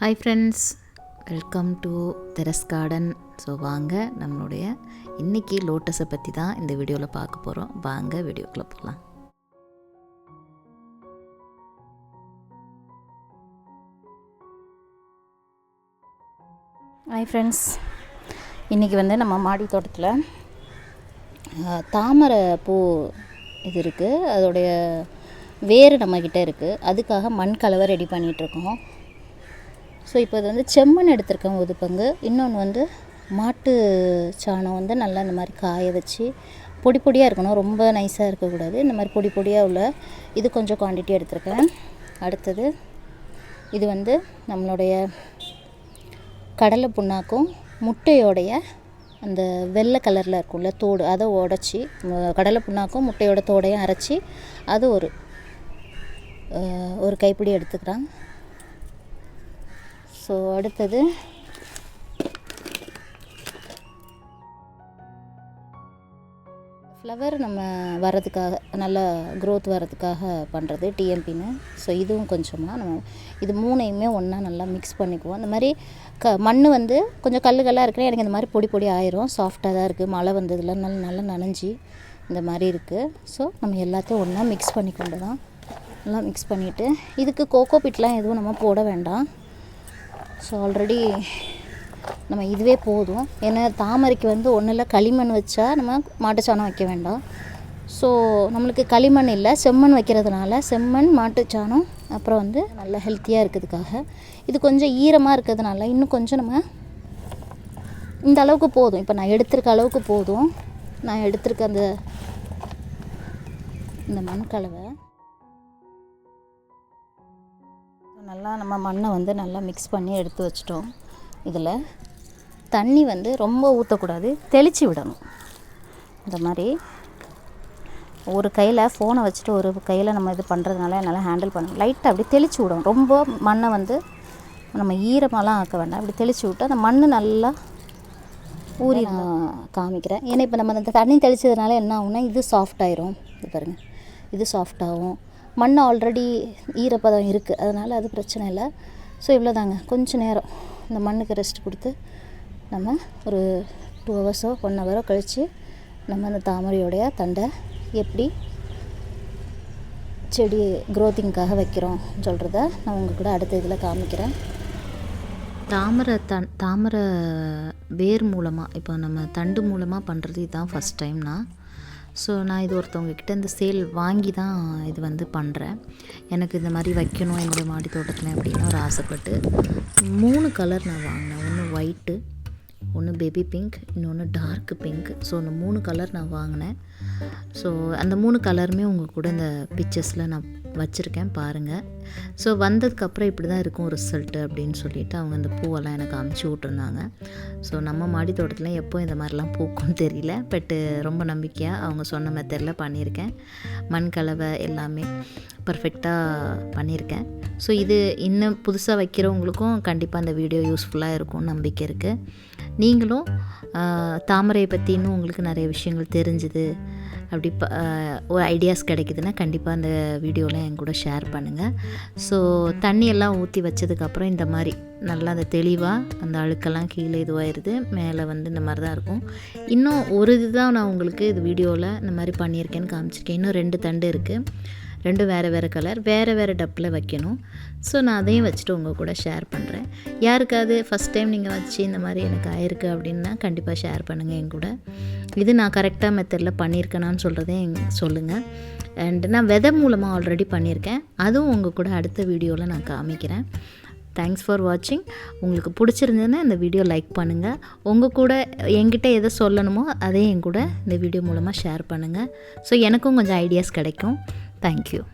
Hi friends welcome to terrace garden so வாங்க நம்மளுடைய இன்றைக்கி லோட்டஸை பற்றி தான் இந்த வீடியோவில் பார்க்க போகிறோம் வாங்க வீடியோக்குள்ளே போகலாம் ஹாய் ஃப்ரெண்ட்ஸ் இன்றைக்கி வந்து நம்ம மாடி தோட்டத்தில் தாமரை பூ இது இருக்குது அதோடைய வேர் நம்மக்கிட்ட இருக்குது அதுக்காக மண் கலவை ரெடி பண்ணிகிட்ருக்கோம் ஸோ இப்போ இது வந்து செம்மண் எடுத்திருக்கேன் ஒரு பங்கு. இன்னொன்று வந்து மாட்டு சாணம் வந்து நல்லா இந்த மாதிரி காய வச்சு பொடி பொடியாக இருக்கணும். ரொம்ப நைஸாக இருக்கக்கூடாது. இந்த மாதிரி பொடி பொடியாக உள்ள இது கொஞ்சம் குவான்டிட்டி எடுத்திருக்கேன். அடுத்தது இது வந்து நம்மளுடைய கடலை புண்ணாக்கும் முட்டையோடைய அந்த வெள்ளை கலரில் இருக்கும்ல தோடு அதை உடச்சி கடலை புண்ணாக்கும் முட்டையோட தோடையும் அரைச்சி அது ஒரு ஒரு கைப்பிடி எடுத்துக்கிறாங்க. ஸோ அடுத்தது. ஃப்ளவர் நம்ம வர்றதுக்காக நல்லா க்ரோத் வர்றதுக்காக பண்ணுறது டிஎம்பின்னு ஸோ இதுவும் கொஞ்சமாக நம்ம இது மூணையுமே ஒன்றா நல்லா மிக்ஸ் பண்ணிக்குவோம். இந்த மாதிரி க மண் வந்து கொஞ்சம் கல்லு கல்லாக இருக்கிற எனக்கு இந்த மாதிரி பொடி பொடி ஆயிரும். சாஃப்டாக தான் இருக்குது மழை வந்ததில் நல்லா நல்லா நனைஞ்சி இந்த மாதிரி இருக்குது ஸோ நம்ம எல்லாத்தையும் ஒன்றா மிக்ஸ் பண்ணிக்கொண்டு தான் நல்லா மிக்ஸ் பண்ணிவிட்டு இதுக்கு கோகோ பிட்லாம் எதுவும் நம்ம போட வேண்டாம். ஸோ ஆல்ரெடி நம்ம இதுவே போதும். ஏன்னா தாமரைக்கு வந்து ஒன்றும் இல்லை களிமண் வச்சா நம்ம மாட்டுச்சாணம் வைக்க வேண்டாம். ஸோ நம்மளுக்கு களிமண் இல்லை செம்மண் வைக்கிறதுனால செம்மண் மாட்டுச்சாணம் அப்புறம் வந்து நல்லா ஹெல்த்தியாக இருக்கிறதுக்காக. இது கொஞ்சம் ஈரமாக இருக்கிறதுனால இன்னும் கொஞ்சம் நம்ம இந்த அளவுக்கு போதும். இப்போ நான் எடுத்திருக்க அளவுக்கு போதும். நான் எடுத்திருக்க அந்த இந்த மண் கலவை நல்லா நம்ம மண்ணை வந்து நல்லா மிக்ஸ் பண்ணி எடுத்து வச்சிட்டோம். இதில் தண்ணி வந்து ரொம்ப ஊற்றக்கூடாது தெளித்து விடணும். இந்த மாதிரி ஒரு கையில் ஃபோனை வச்சுட்டு ஒரு கையில் நம்ம இது பண்ணுறதுனால என்னால் ஹேண்டில் பண்ண லைட்டாக அப்படி தெளித்து விடணும். ரொம்ப மண்ணை வந்து நம்ம ஈரமாலாம் ஆக்க வேண்டாம். அப்படி தெளித்து விட்டு அந்த மண் நல்லா ஊறி நான் காமிக்கிறேன். ஏன்னா இப்போ நம்ம அந்த தண்ணி தெளித்ததுனால என்ன ஆகும்னா இது சாஃப்ட் ஆயிரும். இது பாருங்கள் இது சாஃப்ட் ஆகும். மண் ஆல்ரெடி ஈரப்பதம் இருக்குது அதனால் அது பிரச்சனை இல்லை. ஸோ இவ்வளோ தாங்க கொஞ்சம் நேரம் இந்த மண்ணுக்கு ரெஸ்ட் கொடுத்து நம்ம ஒரு டூ ஹவர்ஸோ ஒன் ஹவரோ கழித்து நம்ம அந்த தாமரையோடைய தண்டை எப்படி செடி க்ரோத்திங்காக வைக்கிறோம் சொல்கிறத நான் உங்கள் கூட அடுத்த இதில் காமிக்கிறேன். தாமரை தன் தாமரை வேர் மூலமாக இப்போ நம்ம தண்டு மூலமாக பண்ணுறது இதுதான் ஃபஸ்ட் டைம்னா ஸோ நான் இது ஒருத்தவங்கக்கிட்ட இந்த சேல் வாங்கி தான் இது வந்து பண்ணுறேன் எனக்கு இந்த மாதிரி வைக்கணும் என்னுடைய மாடி தோட்டத்தில் அப்படின்னு ஒரு ஆசைப்பட்டு மூணு கலர் நான் வாங்கினேன். ஒன்று ஒயிட்டு ஒன்று பேபி பிங்க் இன்னொன்று டார்க் பிங்க் ஸோ அந்த மூணு கலர் நான் வாங்கினேன். ஸோ அந்த மூணு கலருமே உங்கள் கூட இந்த பிக்சர்ஸில் நான் வச்சுருக்கேன் பாருங்கள் ஸோ வந்ததுக்கப்புறம் இப்படி தான் இருக்கும் ரிசல்ட்டு அப்படின்னு சொல்லிட்டு அவங்க அந்த பூவெல்லாம் எனக்கு அமுச்சு விட்ருந்தாங்க ஸோ நம்ம மாடி தோட்டத்தில் எப்போ இந்த மாதிரிலாம் பூக்கும்னு தெரியல. பட்டு ரொம்ப நம்பிக்கையாக அவங்க சொன்ன மெத்தடில் பண்ணியிருக்கேன். மண் கலவை எல்லாமே பர்ஃபெக்டாக பண்ணியிருக்கேன். ஸோ இது இன்னும் புதுசாக வைக்கிறவங்களுக்கும் கண்டிப்பாக அந்த வீடியோ யூஸ்ஃபுல்லாக இருக்கும்னு நம்பிக்கை இருக்குது நீங்களும் தாமரையை பற்றி இன்னும் உங்களுக்கு நிறைய விஷயங்கள் தெரிஞ்சுது. அப்படி ப ஒரு ஐடியாஸ் கிடைக்குதுன்னா கண்டிப்பாக அந்த வீடியோவில் என் கூட ஷேர் பண்ணுங்கள் ஸோ தண்ணியெல்லாம் ஊற்றி வச்சதுக்கப்புறம் இந்த மாதிரி நல்லா அந்த தெளிவாக அந்த அழுக்கெல்லாம் கீழே இதுவாகிடுது மேலே வந்து இந்த மாதிரி தான் இருக்கும். இன்னும் ஒரு இதுதான் நான் உங்களுக்கு இது வீடியோவில் இந்த மாதிரி பண்ணியிருக்கேன்னு காமிச்சிருக்கேன். இன்னும் ரெண்டு தண்டு இருக்குது ரெண்டும் வேறு வேறு கலர் வேறு வேறு டப்பில் வைக்கணும். ஸோ நான் அதையும் வச்சுட்டு உங்கள் கூட ஷேர் பண்ணுறேன் யாருக்காவது ஃபஸ்ட் டைம் நீங்கள் வச்சு இந்த மாதிரி எனக்கு ஆயிருக்கு அப்படின்னா கண்டிப்பாக ஷேர் பண்ணுங்கள் என் கூட. இது நான் கரெக்டாக மெத்தடில் பண்ணியிருக்கேனான்னு சொல்கிறதையும் சொல்லுங்கள் அண்ட் நான் விதை மூலமாக ஆல்ரெடி பண்ணியிருக்கேன் அதுவும் உங்கள் கூட அடுத்த வீடியோவில் நான் காமிக்கிறேன். தேங்க்ஸ் ஃபார் வாட்சிங் உங்களுக்கு பிடிச்சிருந்ததுன்னா இந்த வீடியோ லைக் பண்ணுங்கள் உங்கள் கூட என்கிட்ட எதை சொல்லணுமோ அதையும் என் கூட இந்த வீடியோ மூலமாக ஷேர் பண்ணுங்கள் ஸோ எனக்கும் கொஞ்சம் ஐடியாஸ் கிடைக்கும். Thank you.